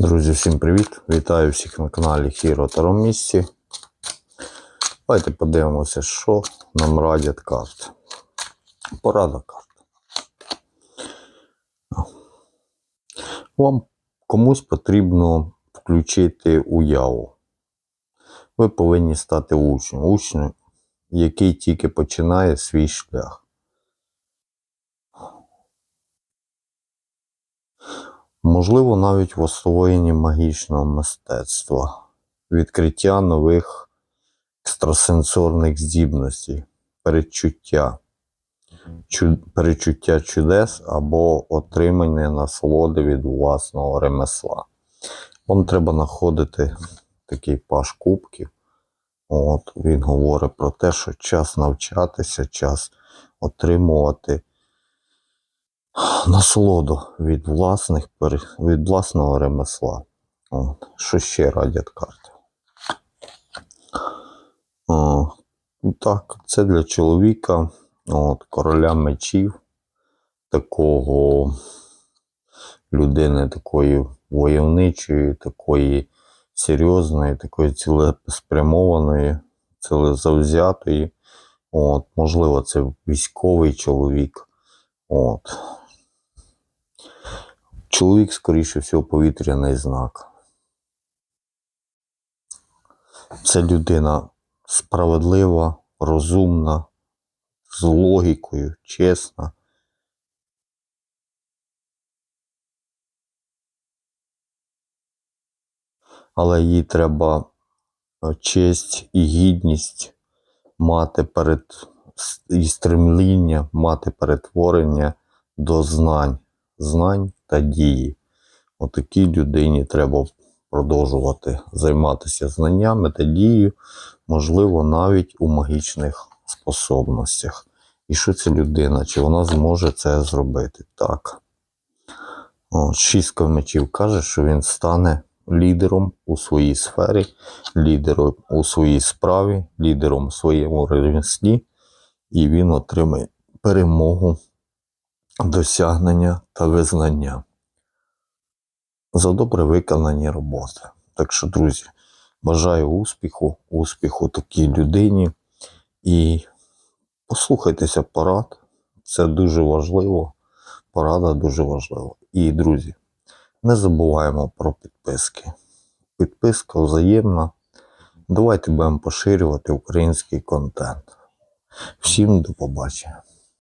Друзі, всім привіт! Вітаю всіх на каналі Hero Таро місці. Давайте подивимося, що нам радять карти. Порада карт. Вам комусь потрібно включити уяву. Ви повинні стати учнем. Учнем, який тільки починає свій шлях. Можливо, навіть в освоєнні магічного мистецтва, відкриття нових екстрасенсорних здібностей, передчуття, чу- перечуття чудес або отримання насолоди від власного ремесла. Вам треба знаходити такий паш кубків. От, він говорить про те, що час навчатися, час отримувати насолоду від власних від власного ремесла. От. Що ще радять карти? О, так, це для чоловіка, от, короля мечів, такого людини, такої войовничої, такої серйозної, такої цілеспрямованої, цілезавзятої. От, можливо, це військовий чоловік. От. Чоловік, скоріше всього, повітряний знак. Це людина справедлива, розумна, з логікою, чесна. Але їй треба е, честь і гідність мати перед і стремління, мати перетворення до знань, знань та дії. Отакій людині треба продовжувати займатися знаннями та дією, можливо, навіть у магічних способностях. І що ця людина, чи вона зможе це зробити? Так. О, шістка мечів каже, що він стане лідером у своїй сфері, лідером у своїй справі, лідером у своєму ремеслі, і він отримає перемогу, досягнення та визнання за добре виконані роботи. Так що, друзі, бажаю успіху, успіху такій людині і послухайтеся порад. Це дуже важливо. Порада дуже важлива. І, друзі, не забуваємо про підписки. Підписка взаємна. Давайте будемо поширювати український контент. Всім до побачення.